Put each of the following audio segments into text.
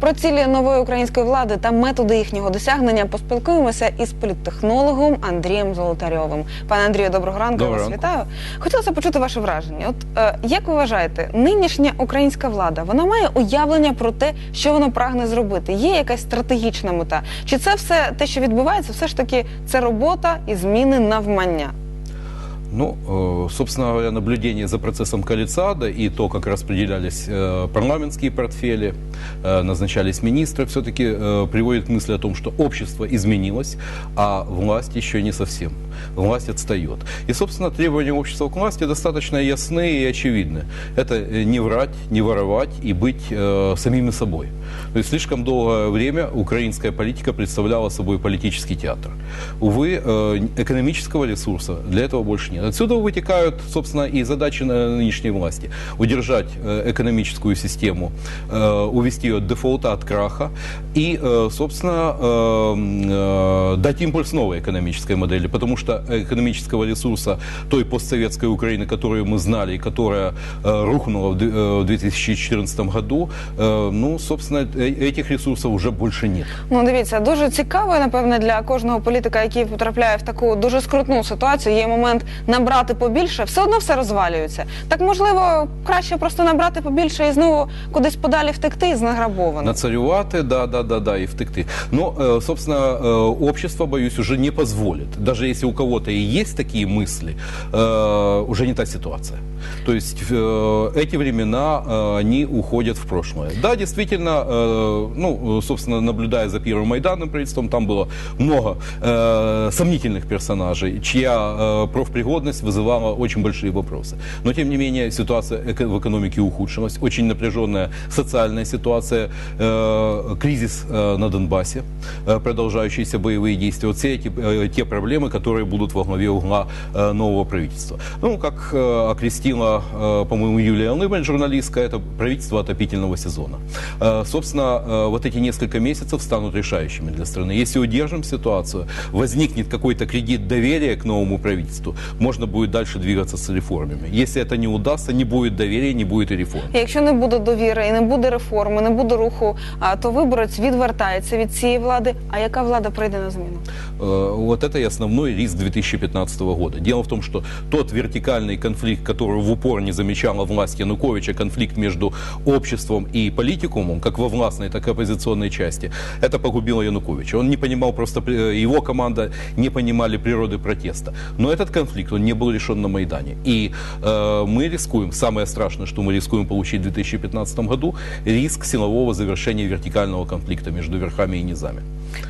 Про цілі нової української влади та методи їхнього досягнення поспілкуємося із політтехнологом Андрієм Золотарьовим. Пане Андрію, доброго ранку. Доброго вас вітаю. Хотілося почути ваше враження. От е, як ви вважаєте, нинішня українська влада вона має уявлення про те, що вона прагне зробити? Є якась стратегічна мета? Чи це все те, що відбувається, все ж таки це робота і зміни навмання? Ну, э, собственно говоря, наблюдение за процессом Калицада и то, как распределялись э, парламентские портфели, э, назначались министры, все-таки приводит к мысли о том, что общество изменилось, а власть еще не совсем. Власть отстает. И, собственно, требования общества к власти достаточно ясны и очевидны. Это не врать, не воровать и быть самими собой. То есть слишком долгое время украинская политика представляла собой политический театр. Увы, экономического ресурса для этого больше нет Отсюда вытекают, собственно, и задачи на- нынешней власти. Удержать э, экономическую систему, э, увести ее от дефолта, от краха и, э, собственно, э, м, э, дать импульс новой экономической модели, потому что экономического ресурса той постсоветской Украины, которую мы знали и которая э, рухнула в д- э, в 2014 году, э, ну, собственно, э- этих ресурсов уже больше нет. Ну, дивіться, дуже цікаво, напевне, для кожного політика, який потрапляє в таку дуже скрутну ситуацію. Є момент набрати побільше, все одно все розвалюється. Так можливо, краще просто набрати побільше і знову кудись подалі втекти з награбованим. Нацарювати, да, да, да, да, и втыкты. Но, э, собственно, э, общество, боюсь, уже не позволит. Даже если у кого-то и есть такие мысли, э, уже не та ситуация. То есть э, эти времена, э, они уходят в прошлое. Да, действительно, э, ну, э, собственно, наблюдая за первым Майданным правительством, там было много э, сомнительных персонажей, чья э, профпригодность вызывала очень большие вопросы. Но, тем не менее, ситуация в экономике ухудшилась, очень напряженная социальная ситуация, э, кризис э, на Донбассе, э, продолжающиеся боевые действия. Вот все эти те проблемы, которые будут во главе угла нового правительства. Ну, как окрестила, по-моему, Юлия Алныбаль, журналистка, это правительство отопительного сезона. Собственно, вот эти несколько месяцев станут решающими для страны. Если удержим ситуацию, возникнет какой-то кредит доверия к новому правительству, можно будет дальше двигаться с реформами. Если это не удастся, не будет доверия, не будет и реформ. І Якщо не буде довіри і не буде реформи, не буде руху, а, то виборець відвертається від цієї влади. А яка влада прийде на зміну? Э, Вот это и основной риск 2015 года. Дело в том, что тот вертикальный конфликт, который в упор не замечала власть Януковича, конфликт между обществом и политикумом, как во властной, так и оппозиционной части, это погубило Януковича. Он не понимал просто, э, его команда не понимали природы протеста. Но этот конфликт, он не был решен на Майдане. И э, мы рискуем, самое страшное, что мы рискуем получить в 2015 году, риск силового завершения вертикального конфликта между верхами и низами.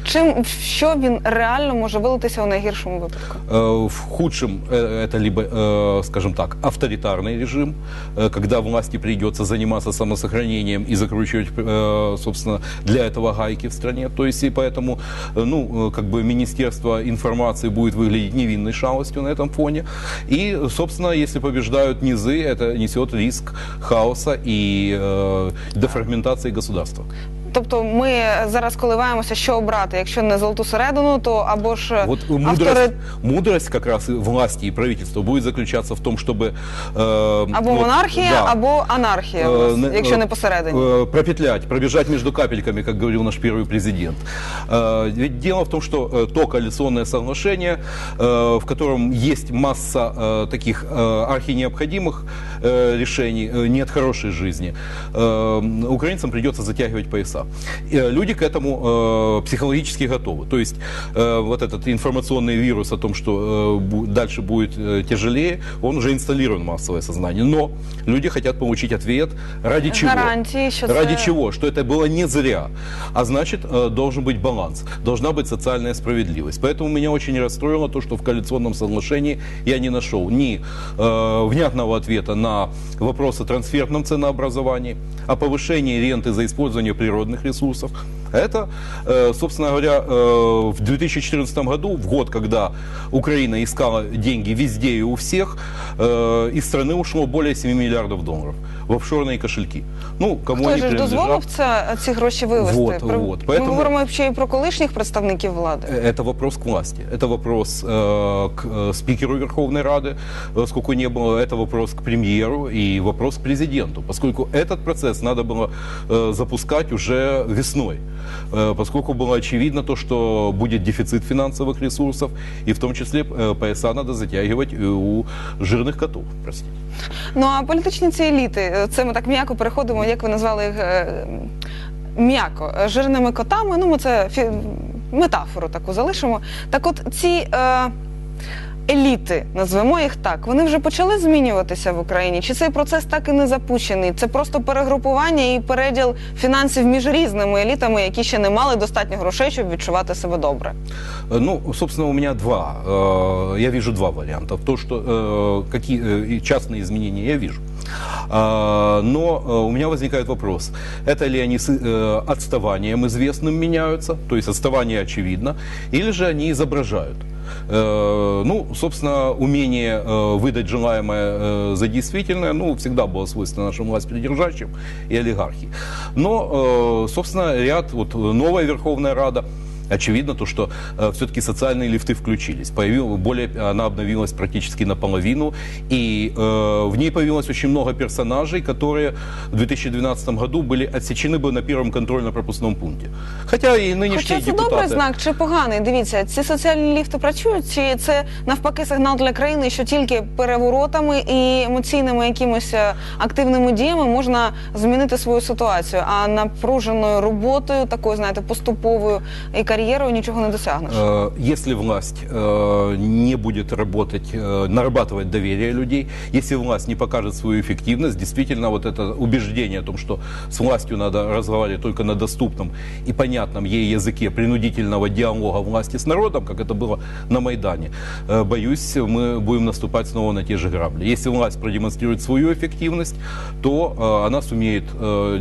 Чим що він реально може вилитися у найгіршому випадку? Э, В худшем э, это либо, э, скажем так, авторитарный режим, э, когда власти придется заниматься самосохранением и закручивать, э, собственно, для этого гайки в стране. То есть и поэтому, э, ну, э, как бы Министерство информации будет выглядеть невинной шалостью на этом фоне. И, собственно, если побеждают низы, это несет риск хаоса и э, дефрагментации государства. Тобто ми зараз коливаємося, що обрати. Якщо не золоту середину, то або ж Вот мудрость, автори мудрость как раз и власти и правительства будет заключаться в том, чтобы... э, або вот, монархія, да, або анархія, у э, нас, не- якщо э, не посередині. э, пропетлять, пробежать между капельками, как говорил наш первый президент. Э, Ведь дело в том, что э, то коалиционное соглашение, э, в котором есть масса э, таких э, архинеобходимых э, решений, э, не от хорошей жизни, э, украинцам придется затягивать пояса. Э, Люди к этому э, психологически готовы. То есть э, вот этот информационный вирус о том, что дальше будет тяжелее, он уже инсталлирован в массовое сознание. Но люди хотят получить ответ, ради чего. Гарантии, что ради это- чего? Что это было не зря. А значит, должен быть баланс, должна быть социальная справедливость. Поэтому меня очень расстроило то, что в коалиционном соглашении я не нашел ни э, внятного ответа на вопрос о трансфертном ценообразовании, о повышении ренты за использование природных ресурсов. Это, э, собственно говоря, э, в 2014 году, в год, когда Украина искала деньги везде и у всех, э, из страны ушло более 7 миллиардов долларов в офшорные кошельки. Ну, кому Хтось они же ж принадлежат? дозволив це ці гроші вивести. Вот, Про- вот. Ми Поэтому- говоримо ще і про колишніх представників влади. Э, Это вопрос к власти, это вопрос э, к э, спикеру Верховной Рады, э, сколько не было, это вопрос к премьеру и вопрос к президенту, поскольку этот процесс надо было э, запускать уже уже весной, э, поскольку было очевидно то, что будет дефицит финансовых ресурсов, и в том числе э, пояса надо затягивать и у жирных котов, простите. Ну а політичні ці еліти, е, це ми так м'яко переходимо, як ви назвали їх е, м'яко, е, жирними котами. Ну, ми це фі... метафору таку залишимо. Так от ці е, еліти, назвемо їх так, вони вже почали змінюватися в Україні? Чи цей процес так і не запущений? Це просто перегрупування і переділ фінансів між різними елітами, які ще не мали достатньо грошей, щоб відчувати себе добре? Э, Ну, собственно, у меня два. э, Я вижу два варианта. То, что э, какие э, и частные изменения я вижу. А, Но э, у меня возникает вопрос, это ли они с э, отставанием известным меняются, то есть отставание очевидно, или же они изображают? Э, Ну, собственно, умение выдать желаемое за действительное, ну, всегда было свойственно нашим власть придержащим и олигархии. Но, собственно, ряд, вот новая Верховная Рада, Очевидно то, что э, все-таки социальные лифты включились. Появил, более, она обновилась практически наполовину, и э, в ней появилось очень много персонажей, которые в 2012 году были отсечены бы на первом контрольно-пропускном пункте. Хотя и нынешние Хоча це депутаты... добрий знак чи поганий? Дивіться, ці соціальні ліфти працюють, чи це навпаки сигнал для країни, що тільки переворотами і емоційними якимось е, активними діями можна змінити свою ситуацію, а напруженою роботою, такою, знаєте, поступовою і кар'єрою нічого не досягнеш. Э, Если власть э, не будет работать, э, нарабатывать доверие людей, если власть не покажет свою эффективность, действительно вот это убеждение о том, что с властью надо разговаривать только на доступном и понятном ей языке принудительного диалога власти с народом, как это было на Майдане, боюсь, мы будем наступать снова на те же грабли. Если власть продемонстрирует свою эффективность, то она сумеет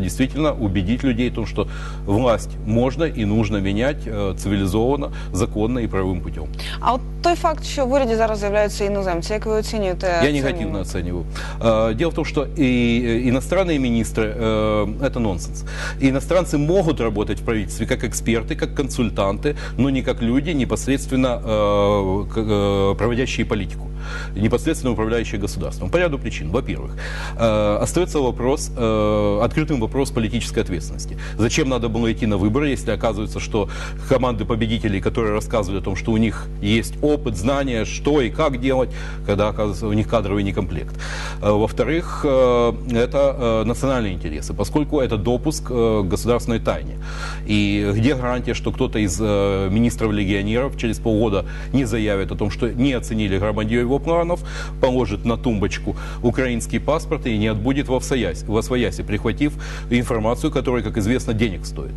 действительно убедить людей в том, что власть можно и нужно менять э, цивилизованно, законно и правовым путем. А от той факт, що в уряді зараз з'являються іноземці, як ви оцінюєте? Я цей негативно момент? оцениваю. Э, Дело в том, что и э, иностранные министры э, это нонсенс. Иностранцы могут работать в правительстве как эксперты, как консультанты, но не как люди, непосредственно э, к- э, проводящие политику, непосредственно управляющие государством. По ряду причин. Во-первых, э, остается вопрос, э, открытым вопрос политической ответственности. Зачем надо было идти на выборы, если оказывается, что команды победителей, которые рассказывали о том, что у них есть опыт, знания, что и как делать, когда оказывается у них кадровый некомплект. Э, Во-вторых, э, это э, национальные интересы, поскольку это допуск э, государственной тайне. И где гарантия, что кто-то из э, министров-легионеров через полгода не заявит о том, что не оценили громадье его планов, положит на тумбочку украинский паспорт и не отбудет во свояси, во свояси, прихватив информацию, которая, как известно, денег стоит.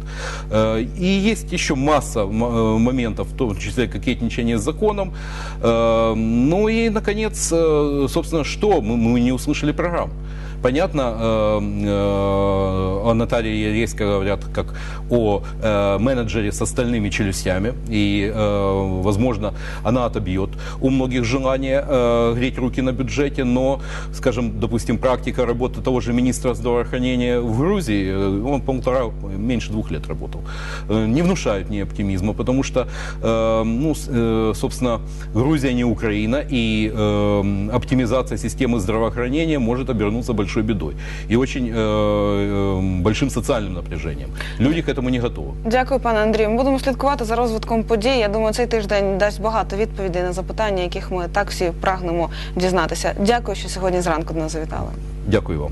Э, И есть еще масса э, моментов, в том числе кокетничание с законом. Э, Ну и, наконец, собственно, что? Мы не услышали программ. Понятно, э, э, о Наталье Ерейской говорят как о э, менеджере с остальными челюстями. И, э, возможно, она отобьет у многих желание э, греть руки на бюджете. Но, скажем, допустим, практика работы того же министра здравоохранения в Грузии, э, он полтора, меньше двух лет работал, э, не внушают мне оптимизма, потому что, э, ну, э, собственно, Грузия не Украина, и э, оптимизация системы здравоохранения может обернуться большой бедой и очень э, э, большим социальным напряжением. Люди к этому не готовы. Дякую, пане Андрію. Ми будемо слідкувати за розвитком подій. Я думаю, цей тиждень дасть багато відповідей на запитання, яких ми так всі прагнемо дізнатися. Дякую, що сьогодні зранку до нас завітали. Дякую вам.